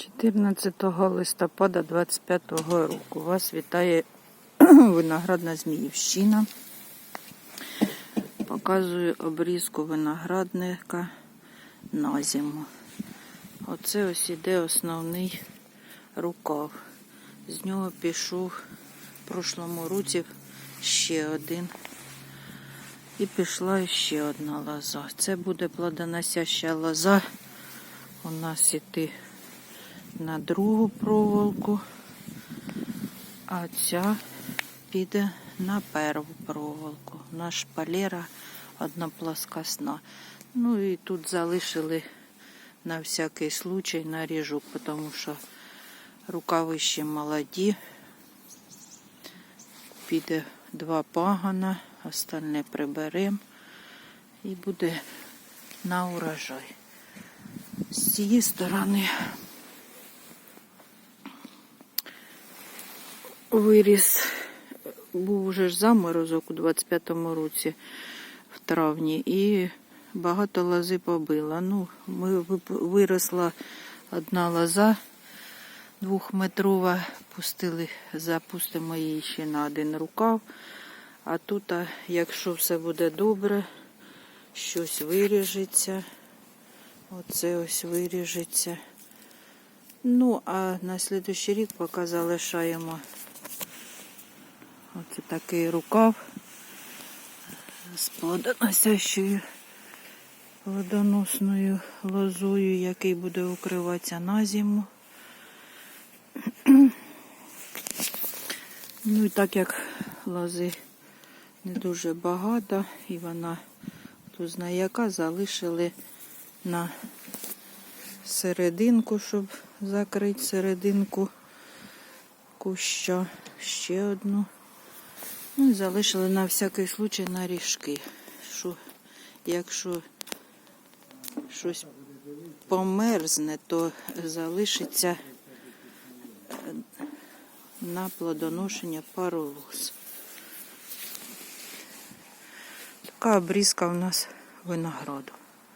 14 листопада 25 року вас вітає виноградна Зміївщина. Показую обрізку виноградника на зиму. Оце ось іде основний рукав. З нього пішов в прошлому році ще один. І пішла ще одна лоза. Це буде плодоносяща лоза. У нас іти на другу проволоку, а ця піде на перву проволоку. У нас шпалера одноплоскосна. Ну і тут залишили на всякий случай наріжу, тому що рукави ще молоді. Піде два пагана, остальне приберемо і буде на урожай. З цієї сторони виріс, був уже ж заморозок у 25-му році в травні і багато лози побила. Ну, ми виросла одна лоза двохметрова, пустили, запустимо її ще на один рукав. А тут, якщо все буде добре, щось виріжеться. Оце ось виріжеться. Ну, а на слідуючий рік поки залишаємо оце такий рукав з плодоносящою плодоносною лозою, який буде укриватися на зиму. Ну і так як лози не дуже багато, і вона тут знає яка, залишили на серединку, щоб закрити серединку куща. Ще одну. Ну і залишили на всякий случай на ріжки. Що, якщо щось померзне, то залишиться е, на плодоношення пару лоз. Така обрізка у нас винограду.